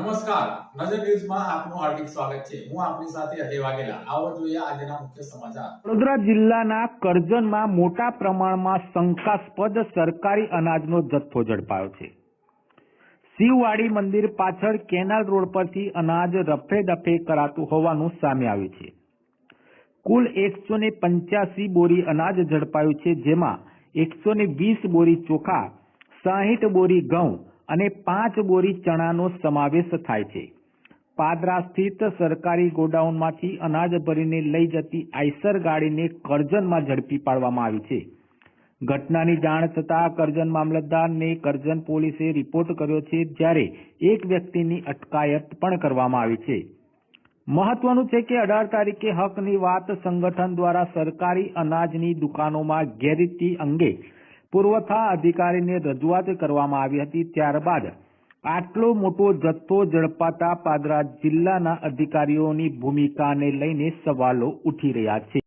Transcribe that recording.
નમસ્કાર. નજર ન્યૂઝમાં આપનું હાર્દિક સ્વાગત છે. હું આપની સાથે અજય વાઘેલા. આવો જોઈએ આજના મુખ્ય સમાચાર. વડોદરા જિલ્લાના કરજણમાં મોટા પ્રમાણમાં શંકાસ્પદ સરકારી અનાજનો જથ્થો ઝડપાયો છે. શિવવાડી મંદિર પાછળ કેનાલ રોડ પરથી અનાજ રફે દફે કરાતું હોવાનું સામે આવ્યું છે. કુલ એકસો ને પંચ્યાસી બોરી અનાજ ઝડપાયું છે, જેમાં એકસો ને વીસ બોરી ચોખા, સાહીઠ બોરી ઘઉં અને પાંચ બોરી ચણાનો સમાવેશ થાય છે. પાદરા સ્થિત સરકારી ગોડાઉનમાંથી અનાજ ભરીને લઈ જતી આઈસર ગાડીને કરજણમાં ઝડપી પાડવામાં આવી છે. ઘટનાની જાણ થતાં કરજણ મામલતદારને કરજણ પોલીસે રિપોર્ટ કર્યો છે, જ્યારે એક વ્યક્તિની અટકાયત પણ કરવામાં આવી છે. મહત્વનું છે કે અઢાર તારીખે હકની વાત સંગઠન દ્વારા સરકારી અનાજની દુકાનોમાં ગેરરીતિ અંગે પુરવઠા અધિકારીને રજૂઆત કરવામાં આવી હતી ત્યારબાદ આટલો મોટો જથ્થો ઝડપાતા પાદરા જિલ્લાના અધિકારીઓની ભૂમિકાને લઈને સવાલો ઉઠી રહ્યા છે.